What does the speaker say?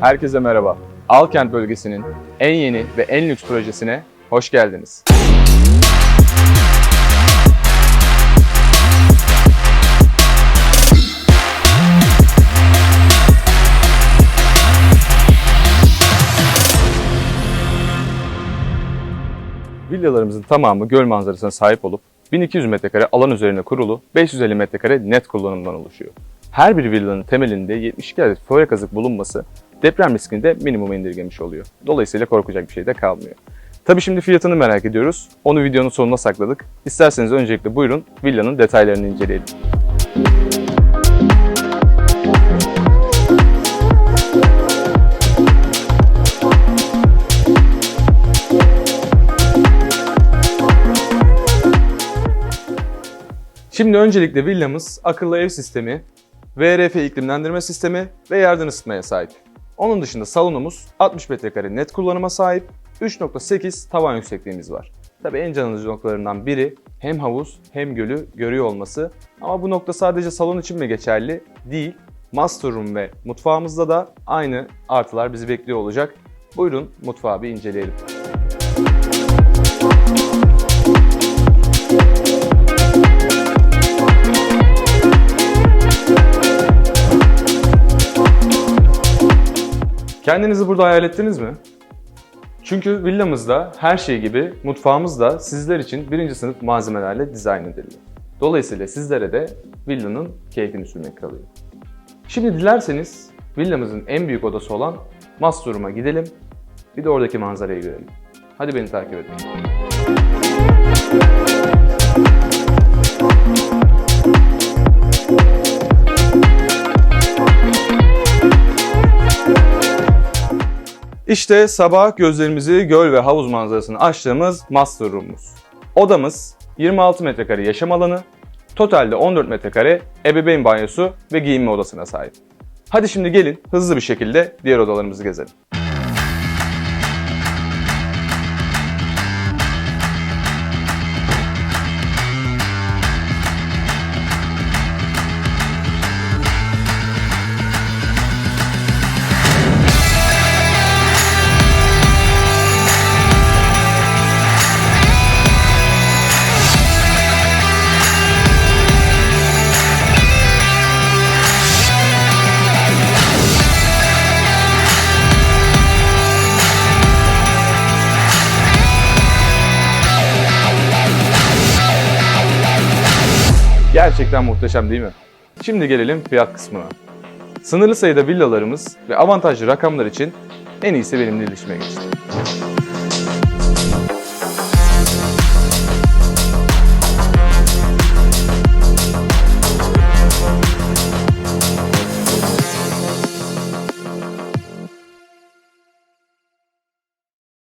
Herkese merhaba. Alkent bölgesinin en yeni ve en lüks projesine hoş geldiniz. Villalarımızın tamamı göl manzarasına sahip olup 1200 metrekare alan üzerine kurulu 550 metrekare net kullanımdan oluşuyor. Her bir villanın temelinde 72 adet foya kazık bulunması deprem riskini de minimuma indirgemiş oluyor. Dolayısıyla korkacak bir şey de kalmıyor. Tabii şimdi fiyatını merak ediyoruz. Onu videonun sonuna sakladık. İsterseniz öncelikle buyurun villanın detaylarını inceleyelim. Şimdi öncelikle villamız akıllı ev sistemi, VRF iklimlendirme sistemi ve yerden ısıtmaya sahip. Onun dışında salonumuz 60 metrekare net kullanıma sahip, 3.8 tavan yüksekliğimiz var. Tabii en can alıcı noktalarından biri hem havuz hem gölü görüyor olması. Ama bu nokta sadece salon için mi geçerli? Değil. Master room ve mutfağımızda da aynı artılar bizi bekliyor olacak. Buyurun mutfağı bir inceleyelim. Kendinizi burada hayal ettiniz mi? Çünkü villamızda her şey gibi mutfağımız da sizler için birinci sınıf malzemelerle dizayn edildi. Dolayısıyla sizlere de villanın keyfini sürmek kalıyor. Şimdi dilerseniz villamızın en büyük odası olan master room'a gidelim. Bir de oradaki manzarayı görelim. Hadi beni takip edin. İşte sabah gözlerimizi göl ve havuz manzarasını açtığımız master room'umuz. Odamız 26 metrekare yaşam alanı, totalde 14 metrekare ebeveyn banyosu ve giyinme odasına sahip. Hadi şimdi gelin hızlı bir şekilde diğer odalarımızı gezelim. Gerçekten muhteşem değil mi? Şimdi gelelim fiyat kısmına. Sınırlı sayıda villalarımız ve avantajlı rakamlar için en iyisi benimle iletişime geçti.